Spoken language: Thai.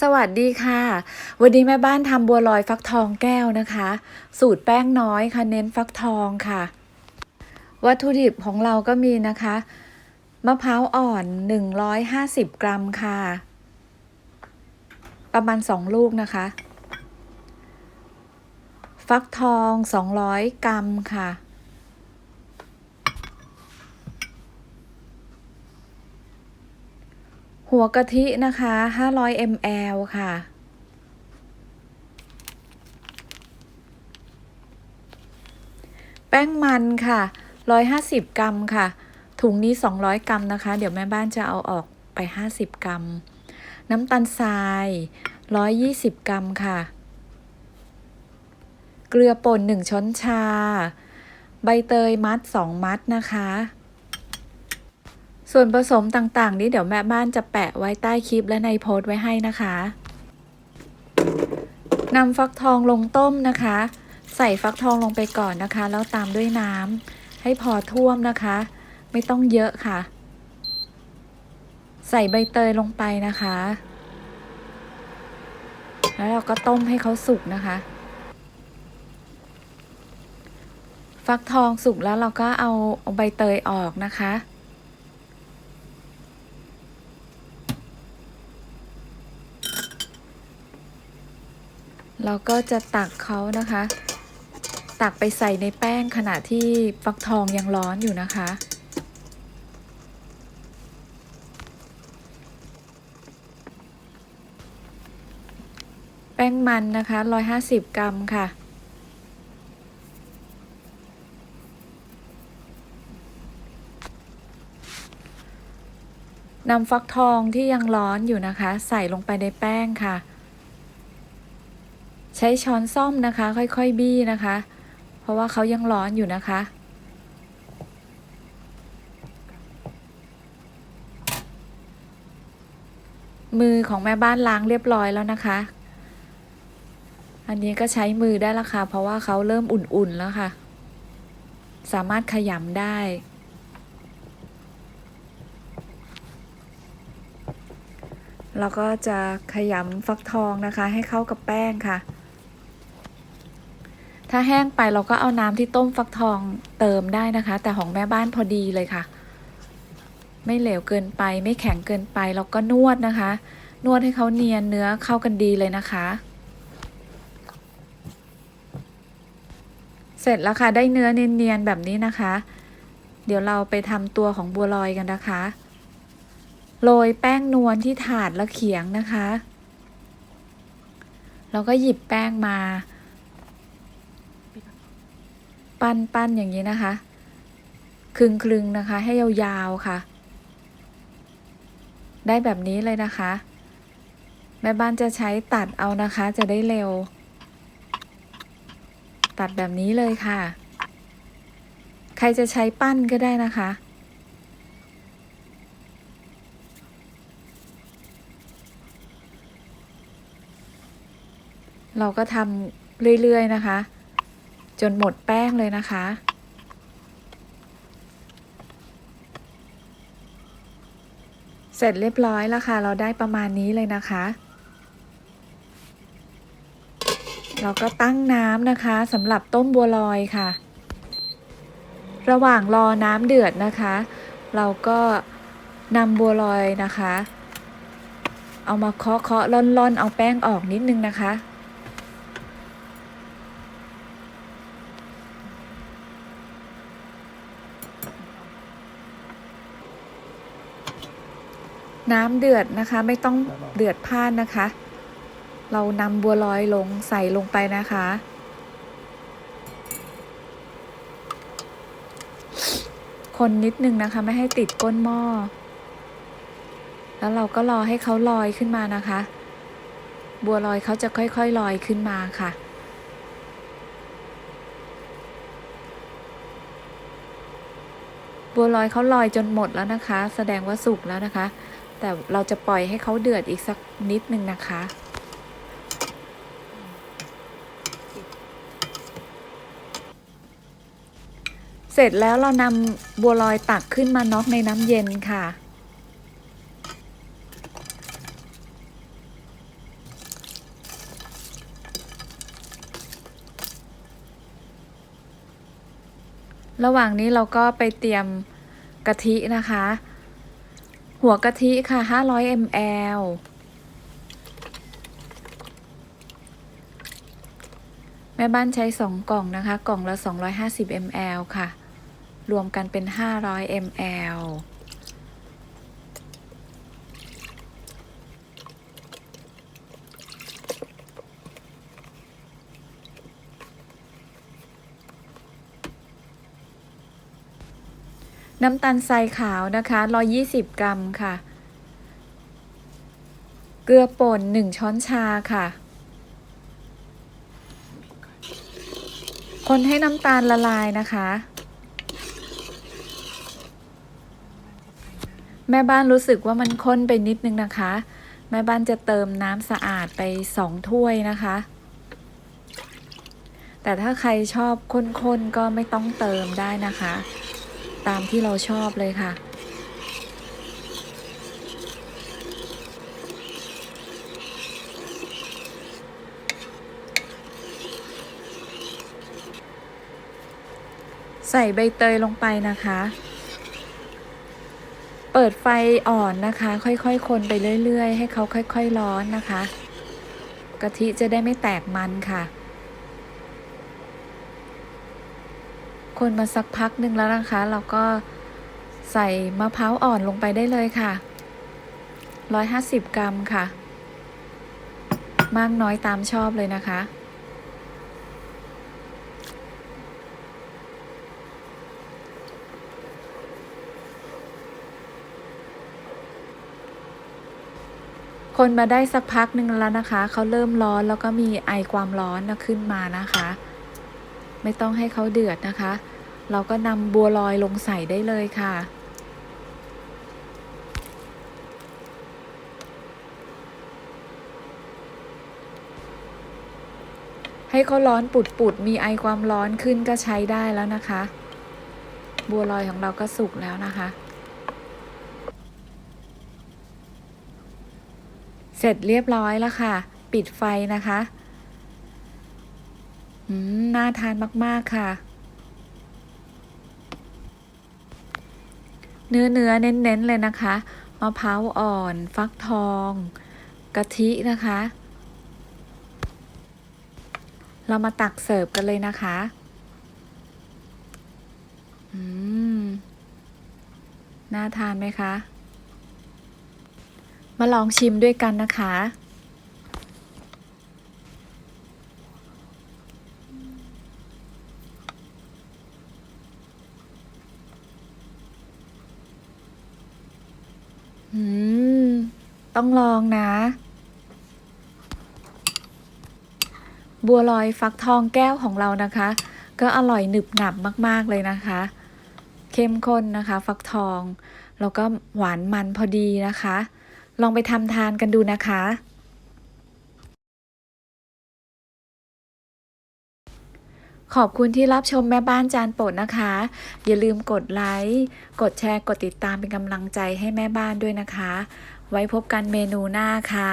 สวัสดีค่ะ วันนี้แม่บ้านทำบัวลอยฟักทองแก้วนะคะ สูตรแป้งน้อยค่ะเน้นฟักทองค่ะ วัตถุดิบของเราก็มีนะคะมะพร้าวอ่อน 150 กรัมค่ะ ประมาณ 2 ลูกนะคะ ฟักทอง 200 กรัมค่ะ หัวกะทินะคะ 500 ml ค่ะ แป้งมันค่ะ 150 กรัมค่ะ ถุงนี้ 200 กรัมนะคะ เดี๋ยวแม่บ้านจะเอาออกไป 50 กรัม น้ำตาลทราย 120 กรัมค่ะ เกลือป่น 1 ช้อนชา ใบเตยมัด 2 มัดนะคะ ส่วนผสมต่างๆ นี้เดี๋ยวแม่บ้านจะแปะไว้ใต้คลิปและในโพสต์ไว้ให้นะคะนำฟักทองลงต้มนะคะ ใส่ฟักทองลงไปก่อนนะคะ แล้วตามด้วยน้ำให้พอท่วมนะคะ ไม่ต้องเยอะค่ะ ใส่ใบเตยลงไปนะคะ แล้วเราก็ต้มให้เขาสุกนะคะ ฟักทองสุกแล้วเราก็เอาเอาใบเตยออกนะคะ เราก็จะตักเขานะคะ ตักไปใส่ในแป้งขณะที่ฟักทองยังร้อนอยู่นะคะ แป้งมันนะคะ 150 กรัมค่ะนำฟักทองที่ยังร้อนอยู่นะคะ ใส่ลงไปในแป้งค่ะ ใช้ช้อนส้อมนะคะ ค่อยๆบี้นะคะ เพราะว่าเขายังร้อนอยู่นะคะ มือของแม่บ้านล้างเรียบร้อยแล้วนะคะ อันนี้ก็ใช้มือได้ล้วค่ะ เพราะว่าเขาเริ่มอุ่นๆแล้วค่ะ สามารถขยำได้เราก็จะขยำฟักทองนะคะ ให้เข้ากับแป้งค่ะ ถ้าแห้งไปเราก็เอาน้ำที่ต้มฟักทองเติมได้นะคะ แต่ของแม่บ้านพอดีเลยค่ะ ไม่เหลวเกินไป ไม่แข็งเกินไปเราก็นวดนะคะ นวดให้เขาเนียนเนื้อเข้ากันดีเลยนะคะ เสร็จแล้วค่ะได้เนื้อเนียนๆแบบนี้นะคะ เดี๋ยวเราไปทำตัวของบัวลอยกันนะคะโรยแป้งนวลที่ถาดและเขียงนะคะเราก็หยิบแป้งมา ปั้นปั้นอย่างนี้นะคะ คลึงคลึงนะคะ ให้ยาวๆค่ะ ได้แบบนี้เลยนะคะ แม่บ้านจะใช้ตัดเอานะคะ จะได้เร็ว ตัดแบบนี้เลยค่ะ ใครจะใช้ปั้นก็ได้นะคะเราก็ทำเรื่อย ๆ นะคะ จนหมดแป้งเลยนะคะ เสร็จเรียบร้อยแล้วค่ะ เราได้ประมาณนี้เลยนะคะ เราก็ตั้งน้ำนะคะสำหรับต้มบัวลอยค่ะ ระหว่างรอน้ำเดือดนะคะ เราก็นำบัวลอยนะคะ เอามาเคาะเคาะล่อนลอนๆเอาแป้งออกนิดนึงนะคะ น้ำเดือดนะคะ ไม่ต้องเดือดพล่านนะคะ เรานำบัวลอยลงใส่ลงไปนะคะ คนนิดนึงนะคะ ไม่ให้ติดก้นหม้อ แล้วเราก็รอให้เขาลอยขึ้นมานะคะ บัวลอยเขาจะค่อยๆลอยขึ้นมาค่ะบัวลอยเขาลอยจนหมดแล้วนะคะ แสดงว่าสุกแล้วนะคะ แต่เราจะปล่อยให้เขาเดือดอีกสักนิดนึงนะคะ เสร็จแล้วเรานำบัวลอยตักขึ้นมาน็อกในน้ำเย็นค่ะ ระหว่างนี้เราก็ไปเตรียมกะทินะคะ หัวกะทิค่ะ 500 ml แม่บ้านใช้ 2 กล่องนะคะ กล่องละ 250 ml ค่ะ รวมกันเป็น 500 ml น้ำตาลทรายขาวนะคะ120 กรัมค่ะ เกลือป่น 1 ช้อนชาค่ะ คนให้น้ำตาลละลายนะคะ แม่บ้านรู้สึกว่ามันข้นไปนิดนึงนะคะ แม่บ้านจะเติมน้ำสะอาดไป 2 ถ้วยนะคะแต่ถ้าใครชอบข้นๆก็ไม่ต้องเติมได้นะคะ ตามที่เราชอบเลยค่ะ ใส่ใบเตยลงไปนะคะ เปิดไฟอ่อนนะคะ ค่อยๆ คนไปเรื่อยๆ ให้เขาค่อยๆ ร้อนนะคะ กะทิจะได้ไม่แตกมันค่ะ คนมาสักพักหนึ่งแล้วนะคะ เราก็ใส่มะพร้าวอ่อนลงไปได้เลยค่ะ 150 กรัมค่ะ มากน้อยตามชอบเลยนะคะ คนมาได้สักพักหนึ่งแล้วนะคะ เขาเริ่มร้อนแล้วก็มีไอความร้อนขึ้นมานะคะ ไม่ต้องให้เขาเดือดนะคะ เราก็นำบัวลอยลงใส่ได้เลยค่ะให้เขาร้อนปุดๆมีไอความร้อนขึ้นก็ใช้ได้แล้วนะคะ บัวลอยของเราก็สุกแล้วนะคะ เสร็จเรียบร้อยแล้วค่ะ ปิดไฟนะคะ อืม น่าทานมาก ๆ ค่ะ เนื้อเนื้อเน้น ๆ เลยนะคะ มะพร้าวอ่อน ฟักทอง กะทินะคะ เรามาตักเสิร์ฟกันเลยนะคะ อืม น่าทานไหมคะ มาลองชิมด้วยกันนะคะ อืม ต้องลองนะ บัวลอยฟักทองแก้วของเรานะคะ ก็อร่อยหนึบหนับมาก ๆ เลยนะคะ เข้มข้นนะคะ ฟักทอง แล้วก็หวานมันพอดีนะคะ ลองไปทำทานกันดูนะคะขอบคุณที่รับชมแม่บ้านจานโปรดนะคะ อย่าลืมกดไลค์ กดแชร์ กดติดตามเป็นกำลังใจให้แม่บ้านด้วยนะคะ ไว้พบกันเมนูหน้าค่ะ